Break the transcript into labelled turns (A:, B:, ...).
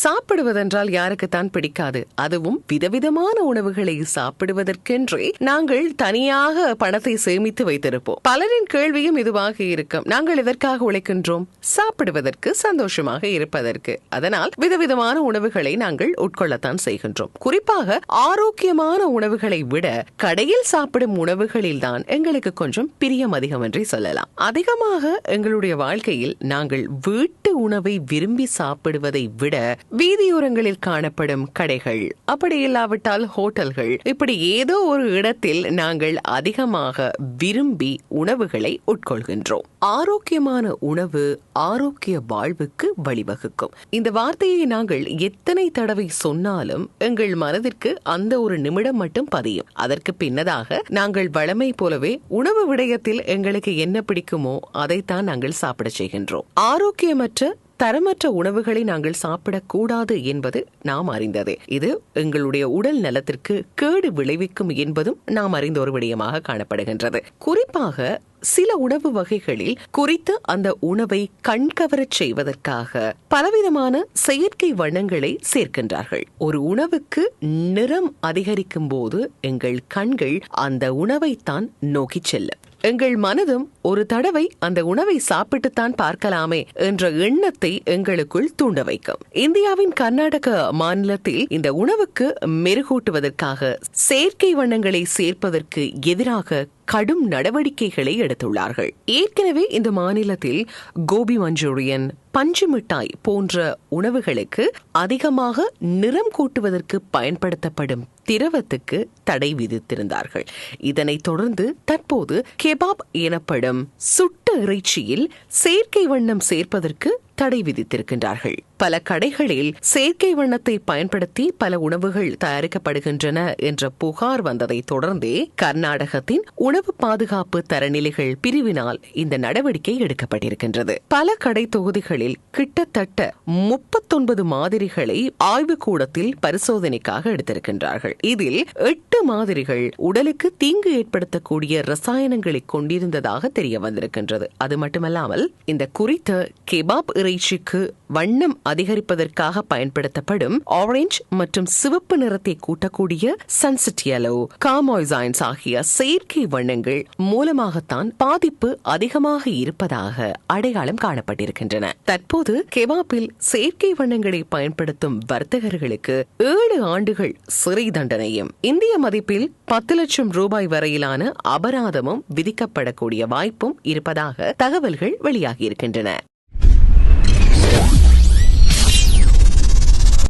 A: சாப்பிடுவதென்றால் யாருக்குத்தான் பிடிக்காது. அதுவும் விதவிதமான உணவுகளை சாப்பிடுவதற்கென்றே நாங்கள் தனியாக பணத்தை சேமித்து வைத்திருப்போம். பலரின் கேள்வியும் இதுவாக இருக்கும். நாங்கள் எதற்காக உழைக்கின்றோம்? சாப்பிடுவதற்கு சந்தோஷமாக இருப்பதற்கு. அதனால் விதவிதமான உணவுகளை நாங்கள் உட்கொள்ளத்தான் செய்கின்றோம். குறிப்பாக ஆரோக்கியமான உணவுகளை விட கடையில் சாப்பிடும் உணவுகளில் தான் எங்களுக்கு கொஞ்சம் பிரியம் அதிகம் என்றே சொல்லலாம். அதிகமாக எங்களுடைய வாழ்க்கையில் நாங்கள் வீட்டு உணவை விரும்பி சாப்பிடுவதை விட வீதியோரங்களில் காணப்படும் கடைகள். அப்படி இல்லாவிட்டால் ஹோட்டல்கள். இப்படி ஏதோ ஒரு இடத்தில் நாங்கள் அதிகமாக விரும்பி உணவுகளை உட்கொள்கின்றோம். ஆரோக்கியமான உணவு ஆரோக்கிய வாழ்வுக்கு வழிவகுக்கும். இந்த வார்த்தையை நாங்கள் எத்தனை தடவை சொன்னாலும் எங்கள் மனதிற்கு அந்த ஒரு நிமிடம் மட்டும் பதியும். அதற்கு பின்னதாக நாங்கள் வழமை போலவே உணவு விடயத்தில் எங்களுக்கு என்ன பிடிக்குமோ அதைத்தான் நாங்கள் சாப்பிட செய்கின்றோம். ஆரோக்கியமற்ற தரமற்ற உணவுகளை நாங்கள் சாப்பிடக்கூடாது என்பது நாம் அறிந்ததே. இது எங்களுடைய உடல் நலத்திற்கு கேடு விளைவிக்கும் என்பதும் நாம் அறிந்த ஒரு விடயமாக காணப்படுகின்றது. குறிப்பாக சில உணவு வகைகளில் குறித்த அந்த உணவை கண்கவரச் செய்வதற்காக பலவிதமான செயற்கை வண்ணங்களை சேர்க்கின்றார்கள். ஒரு உணவுக்கு நிறம் அதிகரிக்கும் போது எங்கள் கண்கள் அந்த உணவைத்தான் நோக்கிச் செல்லும். எங்கள் மனதும் ஒரு தடவை அந்த உணவை சாப்பிட்டுத்தான் பார்க்கலாமே என்ற எண்ணத்தை எங்களுக்குள் தூண்ட வைக்கும். இந்தியாவின் கர்நாடக மாநிலத்தில் இந்த உணவுக்கு மெருகூட்டுவதற்காக செயற்கை வண்ணங்களை சேர்ப்பதற்கு எதிராக கடும் நடவடிக்கைகளை எடுத்துள்ளார்கள். ஏற்கனவே இந்த மாநிலத்தில் கோபி மஞ்சூரியன் பஞ்சு மிட்டாய் போன்ற உணவுகளுக்கு அதிகமாக நிறம் கூட்டுவதற்கு பயன்படுத்தப்படும் திரவத்துக்கு தடை விதித்திருந்தார்கள். இதனைத் தொடர்ந்து தற்போது கெபாப் எனப்படும் சுட்ட இறைச்சியில் செயற்கை வண்ணம் சேர்ப்பதற்கு தடை விதித்திருக்கின்றார்கள். பல கடைகளில் செயற்கை வண்ணத்தை பயன்படுத்தி பல உணவுகள் தயாரிக்கப்படுகின்றன என்ற புகார் வந்ததை தொடர்ந்தே கர்நாடகத்தின் உணவு பாதுகாப்பு தரநிலைகள் பிரிவினால் இந்த நடவடிக்கை எடுக்கப்பட்டிருக்கின்றது. பல கடை தொகுதிகளில் கிட்டத்தட்ட முப்பத்தொன்பது மாதிரிகளை ஆய்வுக்கூடத்தில் பரிசோதனைக்காக எடுத்திருக்கின்றார்கள். இதில் எட்டு மாதிரிகள் உடலுக்கு தீங்கு ஏற்படுத்தக்கூடிய ரசாயனங்களை கொண்டிருந்ததாக தெரிய வந்திருக்கின்றது. அது மட்டுமல்லாமல் இந்த குறித்த கெபாப் இறைச்சிக்கு வண்ணம் அதிகரிப்பதற்காக பயன்படுத்தப்படும் ஆரஞ்சு மற்றும் சிவப்பு நிறத்தை கூட்டக்கூடிய சன்செட் எலோ காமாய்சைன்ஸ் ஆகிய செயற்கை வண்ணங்கள் மூலமாகத்தான் பாதிப்பு அதிகமாக இருப்பதாக அடையாளம் காணப்பட்டிருக்கின்றன. தற்போது கெபாப்பில் செயற்கை வண்ணங்களை பயன்படுத்தும் வர்த்தகர்களுக்கு ஏழு ஆண்டுகள் சிறை தண்டனையும் இந்திய மதிப்பில் பத்து லட்சம் ரூபாய் வரையிலான அபராதமும் விதிக்கப்படக்கூடிய வாய்ப்பும் இருப்பதாக தகவல்கள் வெளியாகியிருக்கின்றன.